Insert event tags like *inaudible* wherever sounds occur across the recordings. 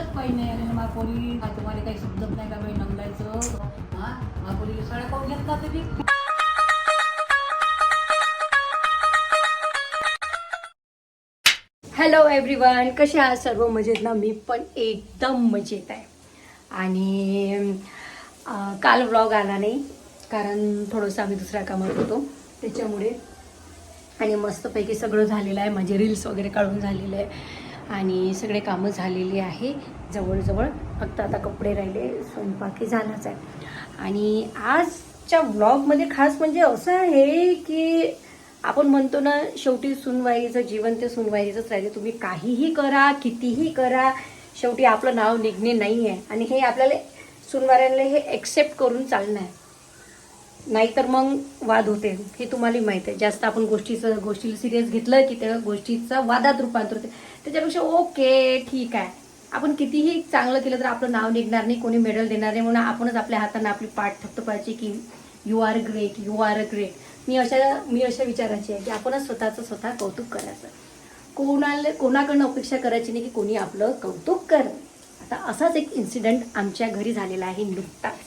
तुमच्याच पाहिजे नाही आणि मा काय तुम्हाला काही समजत नाही का बाई नंदायचं? हा? मा साड्या पाहून घेत का तुम्ही? हॅलो एव्हरीवन कसे आहात सर्व? मजेत ना? मी पण एकदम मजेत आहे. आणि अं, काल व्लॉग आला नाही कारण थोडंसं आम्ही दुसऱ्या कामात होतो. त्याच्यामुळे आणि मस्तपैकी सगळं झालेलं आहे. माझे रील्स वगैरे काढून झालेले आहे. आणि सगळे कामं झालेली आहे. जवळजवळ फक्त आता कपडे राहिले स्वयंपाकी झालाच आहे. आणि आजच्या व्लॉगमध्ये खास म्हणजे असं आहे की आपण म्हणतो ना शेवटी सुनवाईचं जीवन ते सुनवाईचंच राहते तुम्ही काहीही करा कितीही करा शेवटी आपलं नाव निघणे नाही आहे. आणि हे आपल्याला सुनवाऱ्यांना हे एक्सेप्ट करून चालणं आहे नाहीतर मग वाद होते. हे तुम्हाला माहीत आहे. जास्त आपण गोष्टीचं गोष्टीला सिरियस घेतलं की त्या गोष्टीचं वादात रूपांतर होते. त्याच्यापेक्षा ओके ठीक आहे. आपण कितीही चांगलं केलं तर आपलं नाव निघणार नाही कोणी मेडल देणार नाही. म्हणून आपणच आपल्या हाताने आपली पाठ थपथपायची की you are great you are a great मी अशा मी अशा विचाराची आहे की आपणच स्वतःचं स्वतः कौतुक करायचं. कोणाला कोणाकडनं अपेक्षा करायची नाही की कोणी आपलं कौतुक कर आता असाच एक इन्सिडेंट आमच्या घरी झालेला आहे नुकताच.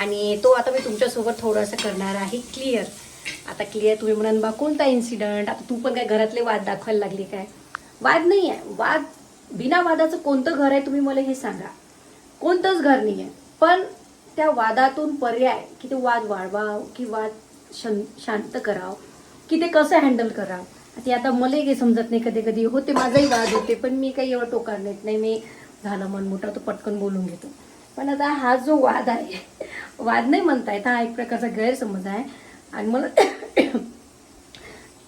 आणि तो आता मी तुमच्यासोबत थोडंसं करणार आहे क्लिअर आता क्लिअर तुम्ही म्हणाल बा कोणता इन्सिडंट आता तू पण काय घरातले वाद दाखवायला लागली काय? वाद नाही आहे वाद बिना वादाचं कोणतं घर आहे तुम्ही मला हे सांगा. कोणतंच घर नाही आहे पण त्या वादातून पर्याय की ते वाद वाढवाव की वाद शांत कराव की ते कसं हँडल करावं. ते आता मला काही समजत नाही. कधी कधी होते माझाही वाद होते पण मी काही एवढं टोकार नेत नाही. मी झालं मन मोठा तो पटकन बोलून घेतो. पण आता हा जो वाद आहे वाद नाही म्हणता येत. हा एक प्रकारचा गैरसमज आहे. आणि मला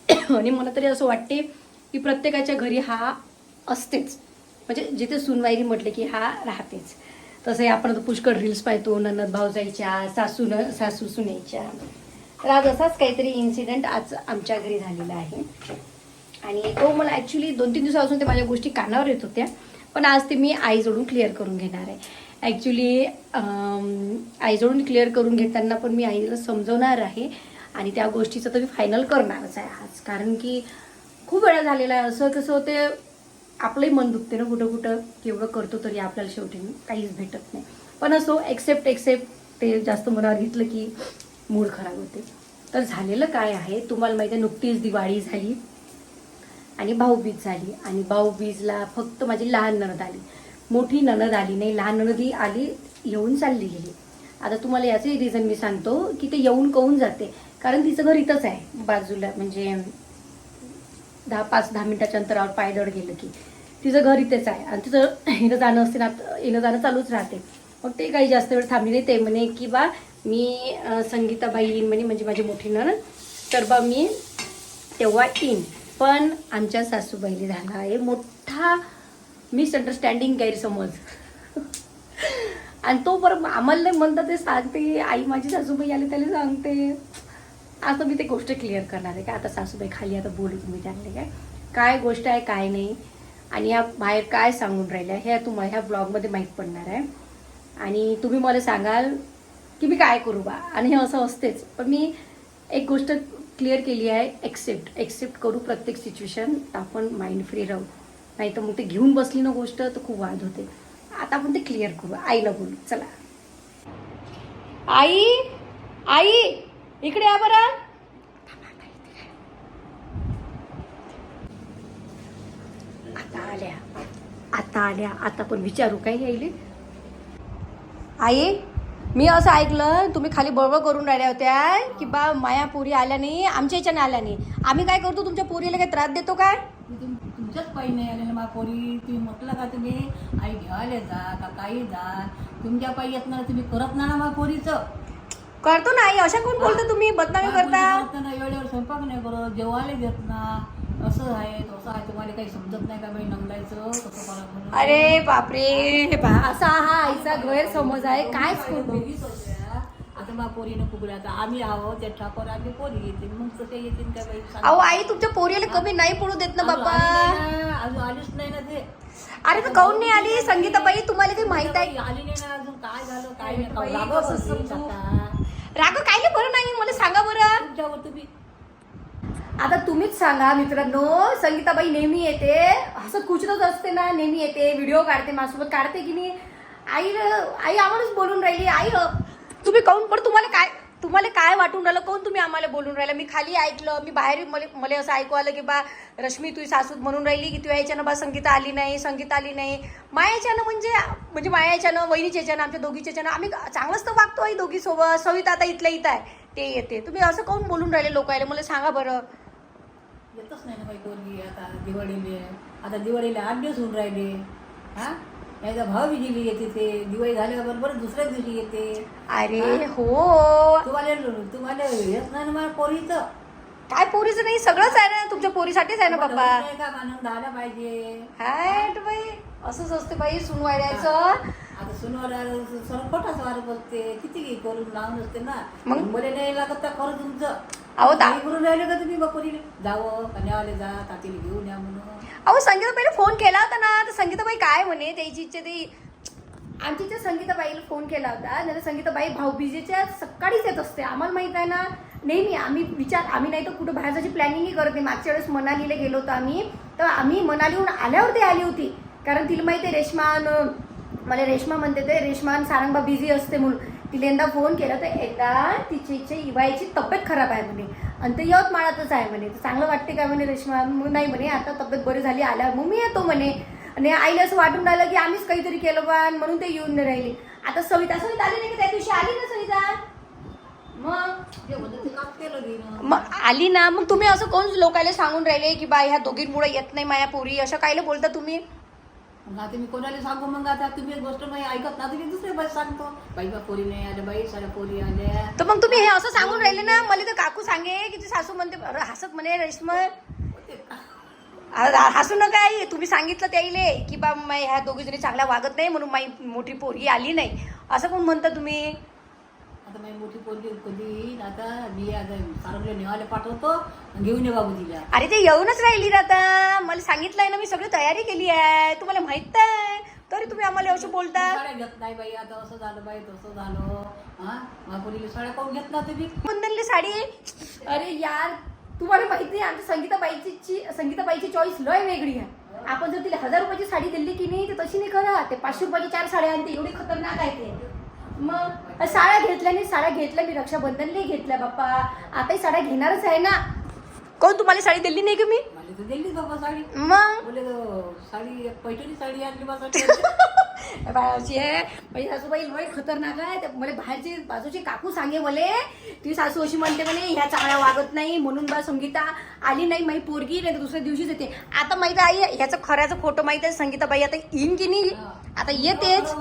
*coughs* आणि मला तरी असं वाटते की प्रत्येकाच्या घरी हा असतेच. म्हणजे जिथे सुनवाईरी म्हटले की हा राहतेच. तसंही आपण पुष्कळ रील्स पाहतो ननद भाऊजाईच्या जायच्या न सासू सुनेच्या. तर आज असाच काहीतरी इन्सिडेंट आज आमच्या घरी झालेला आहे. आणि तो मला ॲक्च्युली दोन तीन दिवसापासून ते माझ्या गोष्टी कानावर येत होत्या. पण आज ते मी आईजोडून क्लिअर करून घेणार आहे. ॲक्च्युली आईजोडून क्लिअर करून घेताना पण मी आईला समजवणार आहे. आणि त्या गोष्टीचं तर मी फायनल करणारच आहे आज. कारण की खूप वेळा झालेला आहे. असं कसं होते आपलंही मन दुखते ना कुठं कुठं केवढं करतो तरी आपल्याला शेवटी काहीच भेटत नाही. पण असो एक्सेप्ट एक्सेप्ट ते जास्त मनावर घेतलं की मूड खराब होते. तर झालेलं काय आहे तुम्हाला माहिती आहे नुकतीच दिवाळी झाली आणि भाऊबीज झाली. आणि भाऊबीजला फक्त माझी लहान नणद आली. मोठी नणद आली नाही. लहान नणदी आली येऊन चालली गेली. आता तुम्हाला याचे रिझन मी सांगतो की ते येऊन कळून जाते? कारण तिचं घर इथंच आहे बाजूला. म्हणजे दहा पाच दहा मिनिटाच्या अंतरावर पायदळ गेलं की. तिचं घर इथेच आहे आणि तिचं येणं जाणं असते ना येणं जाणं चालूच राहते. मग ते काही जास्त वेळ थांबले नाही. ते म्हणे की बा मी संगीताबाई येईन म्हणे म्हणजे माझी मोठी नणद तर बा मी तेव्हा येईन पण आमच्या सासूबाईने झाला आहे मोठा मिसअंडरस्टँडिंग गैरसमज. *laughs* आणि तो बरं आम्हाला म्हणतात ते सांगते. आई माझी सासूबाई आली त्याला सांगते. आता मी ते गोष्ट क्लिअर करणार आहे का? आता सासूबाई खाली आता बोलू तुम्ही त्यांना काय? काय गोष्ट आहे काय नाही? आणि या बाहेर काय सांगून राहिल्या हे तुम्हाला ह्या ब्लॉगमध्ये माहीत पडणार आहे. आणि तुम्ही मला सांगाल की मी काय करू बा? आणि हे असं असतेच. पण मी एक गोष्ट क्लिअर केली आहे एक्सेप्ट एक्सेप्ट करू प्रत्येक सिच्युएशन आपण माइंड फ्री राहू. नाही तर मग ते घेऊन बसली ना गोष्ट तर खूप वाद होते. आता आपण ते क्लिअर करू. आईला बोलू. चला. आई! आई! इकडे या बरं. आता आल्या. आता आल्या. आता पण विचारू काय यायले? आई मी असं ऐकलं तुम्ही खाली बळबळ करून राहिल्या होत्या की बा माया पोरी आल्या नाही आमच्या याच्याने आल्या नाही. आम्ही काय करतो तुमच्या पोरीला काही त्रास देतो काय? तुम तुमच्याच पायी नाही आले मा पोरी. तुम्ही म्हटलं का तुम्ही आई घ्यायला जा का काही जा. तुमच्या पायी येत ना तुम्ही करत ना मा पोरीचं. करतो ना आई अशा कोण बोलतो तुम्ही? बदनामी करता पोरी करत? ना वेळेवर स्वयंपाक नाही करत जेवायला देत ना. असं आहे तसं आहे तुम्हाला काही समजत नाही का बाई नंगलायचं कसं करा म्हणून अरे बापरे हे पहा. असा हा आईचा गैरसमज आहे. काय दोघीच होत्या. आता पोरीनं आम्ही त्या ठाकर आम्ही पोरी येतील मग कसे येतील का बाई? सांग. अहो आई तुमच्या पोरीला कमी नाही पडू देत ना अजून नाही ना, अजून आलीच नाही ना ते. अरे तर काऊन नाही आली? संगीताबाई तुम्हाला काही माहीत आहे? आली नाही ना अजून. काय झालं? काय नाही? आता. राग कायले बरं नाही मला सांगा बरं. तुमच्यावर तुम्ही. आता तुम्हीच सांगा मित्रांनो संगीताबाई नेहमी येते. असं कुचतच असते ना नेहमी येते. व्हिडिओ काढते माझ्यासोबत. काढते की नाही? आई आई आम्हालाच बोलून राहिली. आई तुम्ही काऊन पण तुम्हाला काय तुम्हाला काय वाटून राहिलं? कोण तुम्ही आम्हाला बोलून राहिलं? मी खाली ऐकलं मी बाहेर मला मला असं ऐकू आलं की बा रश्मी तुझी सासूत म्हणून राहिली की तुझ्या याच्यानं बा संगीता आली नाही संगीत आली नाही. मायाच्यानं म्हणजे म्हणजे मायाच्यानं वहिनीच्या याच्यानं आमच्या दोघीच्या याच्यानं आम्ही चांगलंच तर वागतो आहे दोघी सोबत सविता आता इथल्या इथं आहे. ते येते. तुम्ही असं काऊन बोलून राहिले लोकायला? मला सांगा बरं. येतच नाही ना बाई बोलली. आता दिवाळीले आता दिवाळीला आठ दिवस होऊन राहिले. हां? याचा भाव बिजेली येते ते. दिवाळी झाल्याबरोबर दुसऱ्या दिवशी येते. अरे हा? तुम्हाला तुम्हाला येत नाही ना मला पोरीचं. काय पोरीचं नाही सगळंच आहे ना तुमच्या पोरीसाठीच आहे ना बाप्पा नाही का आनंद आला पाहिजे? रे बाई. असंच असते बाई सुनवायचं आता सुनवार सर्व खोटाच वार बोलते किती करून लावून असते ना? मग? मला नाही लागत तर खरं तुमचं. अहो, काही करून राहिले का तुम्ही बापोरीले जावं कन्यावाले जा तातीला घेऊन या म्हणून. अहो संगीता पहिले फोन केला होता ना तर संगीताबाई काय म्हणे? त्याची इच्छा ती आमची इच्छा संगीताबाईला फोन केला होता. नाही तर संगीताबाई भाऊबीजेच्या सकाळीच येत असते. आम्हाला माहीत आहे ना नेहमी आम्ही विचार आम्ही नाही तर कुठं बाहेर जायची प्लॅनिंगही करत नाही. मागच्या वेळेस मनालीला गेलो होतो आम्ही. तर आम्ही मनालीहून आल्यावर ते आली होती. कारण तिला माहिती आहे रेशमान मला रेश्मा म्हणते ते रेशमान सारंगबा बिझी असते म्हणून. तिला एकदा फोन केला तर एकदा तिची इच्छा इवायची तब्येत खराब आहे म्हणे. आणि ते यवतमाळातच आहे म्हणे. चांगलं वाटते का म्हणे रेश्मा? नाही म्हणे आता तब्येत बरी झाली आल्यावर मग मी येतो म्हणे. आणि आईला असं वाटून राहिलं की आम्हीच काहीतरी केलं बा म्हणून ते येऊन नाही राहिली. आता सविता सविता आली नाही का त्या दिवशी? आली ना सविता? मग? केलं मग आली ना. मग तुम्ही असं कोण लोकायला सांगून राहिले की बा ह्या दोघींमुळे येत नाही माया पोरी? असं कायला बोलता तुम्ही? मग आता मी कोणाला सांगू? मग आता तुम्ही एक गोष्ट नाही ऐकत ना तुम्ही दुसरे बाई सांगतो. बाई बा पोरी नाही आल्या बाई साऱ्या पोरी आल्या. तर मग तुम्ही हे असं सांगून राहिले ना मला तर काकू सांगे की ती सासू म्हणते अरे हसत म्हणे रेश्मा. आ- हसू नका आई तुम्ही सांगितलं त्याईले की बा माई ह्या दोघी जणी चांगल्या वागत नाही म्हणून माई मोठी पोरगी आली नाही. असं कोण म्हणता तुम्ही? आता माझी मोठी पोरगी कधी येईल आता? मी आता नेवाले पाठवतो घेऊन ये बाबू तिला. अरे ते येऊनच राहिली ना आता. मला सांगितलंय ना मी सगळी तयारी केली आहे. तुम्हाला माहीत आहे. तरी तुम्ही आम्हाला असं बोलता. साड्या घेत नाही बाई आता असं झालं बाई तसं झालं. हा? साड्या घेत ना तुम्ही कुंदनली साडी. अरे यार तुम्हाला माहीत नाही आमच्या संगीताबाईची संगीताबाईची चॉईस लय वेगळी आहे. आपण जर तिला हजार रुपयाची साडी दिली की नाही तर तशी नाही करा ते पाचशे रुपयाची चार साड्या आणते एवढी खतरनाक आहे ते. मग साड्या घेतल्या नाही साड्या घेतल्या मी रक्षाबंधनला घेतल्या बाप्पा. आताही साड्या घेणारच आहे ना. कोण तुम्हाला साडी दिली नाही का मी? बाबा साडी. मग? बोले तो साडी एक पैठणी साडी आणली बा साडी बाळाची आहे. माझी सासूबाई लय खतरनाक आहे. ते मला बाहेरची बाजूची काकू सांगे मले ती सासू अशी म्हणते म्हणे ह्या चांगल्या वागत नाही. म्हणून बा संगीता आली नाही माही पोरगी नाही तर दुसऱ्या दिवशीच येते. आता माहिती आहे ह्याचं खऱ्याचं खोटं माहिती आहे संगीताबाई आता येईन की नाही? आता येतेच.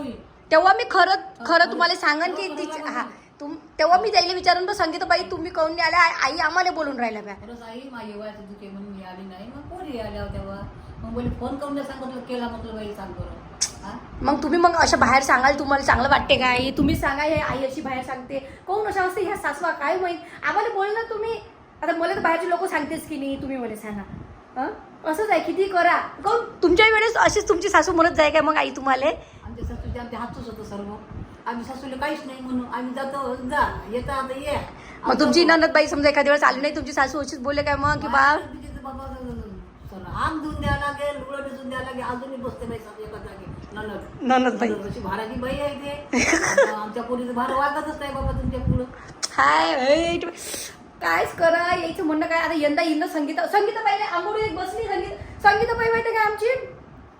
तेव्हा मी खरं खरं तुम्हाला सांगन की ती हा तुम तेव्हा मी त्याला विचारून बा संगीताबाई तुम्ही काऊन नाही आल्या आई आम्हाला बोलून राहिल्या बा. खरंच आई माझी वयाचं दुखे म्हणून मी आली नाही. मग पोरी आल्या होत्या बा? मग बोले फोन करून नाही सांगितलं केला म्हटलं बाई सांग बरं. हा? मग तुम्ही मग अशा बाहेर सांगाल तुम्हाला चांगलं वाटते का आई? तुम्ही सांगा हे आई अशी बाहेर सांगते. कोण अशा असते? ह्या सासवा काय माहीत? आम्हाला बोल ना तुम्ही. आता मला तर बाहेरचे लोक सांगतेच की नाही तुम्ही मला सांगा. हं? असंच आहे किती करा. कोण तुमच्या वेळेस अशीच तुमची सासू म्हणत जाय काय मग आई तुम्हाला? सासूचे आमच्या हातच होतं सर्व. आम्ही सासूला काहीच नाही म्हणून आम्ही जातो जा येता आता ये. मग तुमची ननदबाई समजा एखाद्या वेळेस आली नाही तुमची सासू अशीच बोलले काय मग की बा बाबा आग धुवून द्यावं लागेल लुगडं भिजून द्यावं लागेल अजूनही बसते बाई एका जागी. ननद. ननदबाई. अशी भाराची बाई आहे ते. आमच्या भार वागतच नाही बाबा तुमच्या पुढं. हाय ऐट. कायच करा यायचं म्हणणं काय? आता यंदा येईल संगीता संगीता. पाहिजे आंघोळ एक बसली संगीत संगीता बाई माहिती काय आमची?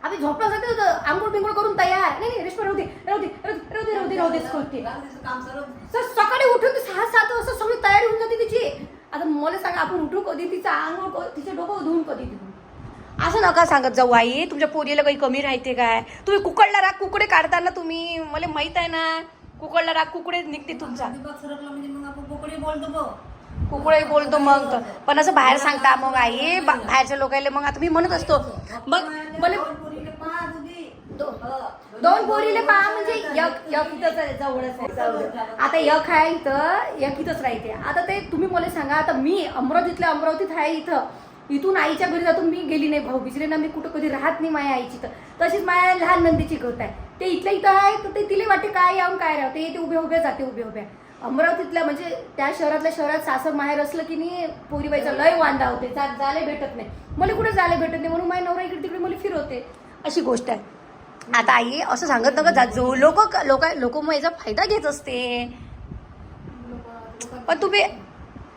आम्ही झोपला जाते आंघोळ बिंघोळ करून तयार. नाही नाही रेश्मा राहू दे राहू दे राहू दे राहू दे राहू दे करते रात्रीचं काम सर्व तर सकाळी उठून ती सहा सात वाजता सगळी तयारी होऊन जाते तिची. आता मला सांगा आपण उठू कधी? तिचं आंघोळ क- तिचं डोकं धुवून कधी तिथून असं नका सांगत जाऊ आई. तुमच्या पोरीला काही कमी राहते काय? तुम्ही कुकडला राग कुकडे काढताना तुम्ही? मला माहीत आहे ना. कुकडला राग कुकडे निघते तुमचा. म्हणजे मग आपण बोकडे बोलतो बघ. कुकडे बोलतो मग. पण असं बाहेर सांगता मग आई. बा- बाहेरच्या लोकांना मग आता मी म्हणत असतो. मग मला दोन पोरीले पाहा म्हणजे एक इथंच जवळच. आता एक आहे इथं इथंच राहते. आता ते तुम्ही मला सांगा आता मी अमरावतीतल्या अमरावतीत आहे इथं. इथून आईच्या घरी जातो मी गेली नाही भाऊ बिजले ना मी कुठं कधी राहत नाही माझ्या आईची तर. तशीच माझ्या लहान नंदीची गत आहे. ते इथल्या इथं आहे तर ते तिला वाटते काय यावून काय राहते ते उभे उभे जाते उभे उभे. अमरावतीतल्या म्हणजे त्या शहरातल्या शहरात सासर माहेर असलं की नाही पोरीबाईचा लय वांदा होते. जा जायला भेटत नाही. मला कुठे जायला भेटत नाही म्हणून माझ्या नवरा इकडे तिकडे मला फिरवते. अशी गोष्ट आहे. आता आई असं सांगत नका जा जो लोक लोक लोक मग याचा फायदा घेत असते. पण तुम्ही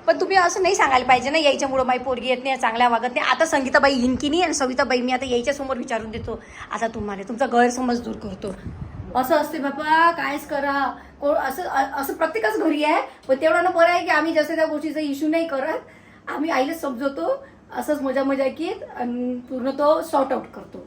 पण तुम्ही असं नाही सांगायला पाहिजे ना यायच्यामुळं माई पोरगी येत नाही चांगल्या वागत नाही. आता संगीताबाई येईन की नाही आणि सविताबाई मी आता यायच्यासमोर विचारून देतो. आता तुम्हाला तुमचा गैरसमज दूर करतो. असं असते बाबा कायच करा. को असं असं प्रत्येकाच घरी आहे पण तेवढं ना बरं आहे की आम्ही जास्त त्या गोष्टीचा इश्यू नाही करत. आम्ही आईला समजवतो. असंच मजा मजा की आणि पूर्ण तो सॉर्ट आउट करतो.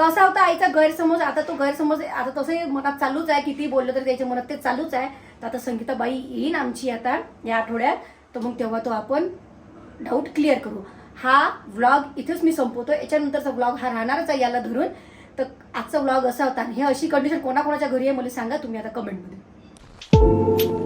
तर असा होता आईचा गैरसमज आता तो गैरसमज आता तसंही मनात चालूच आहे. किती बोललं तरी त्याच्या मनात ते चालूच आहे. तर आता संगीताबाई येईन आमची आता या आठवड्यात. तर मग तेव्हा तो आपण डाऊट क्लिअर करू. हा व्लॉग इथेच मी संपवतो याच्यानंतरचा व्लॉग हा राहणारच आहे याला धरून. तर आजचा व्लॉग असा होता. आणि हे अशी कंडिशन कोणाकोणाच्या घरी आहे मला सांगा. तुम्ही आता कमेंटमध्ये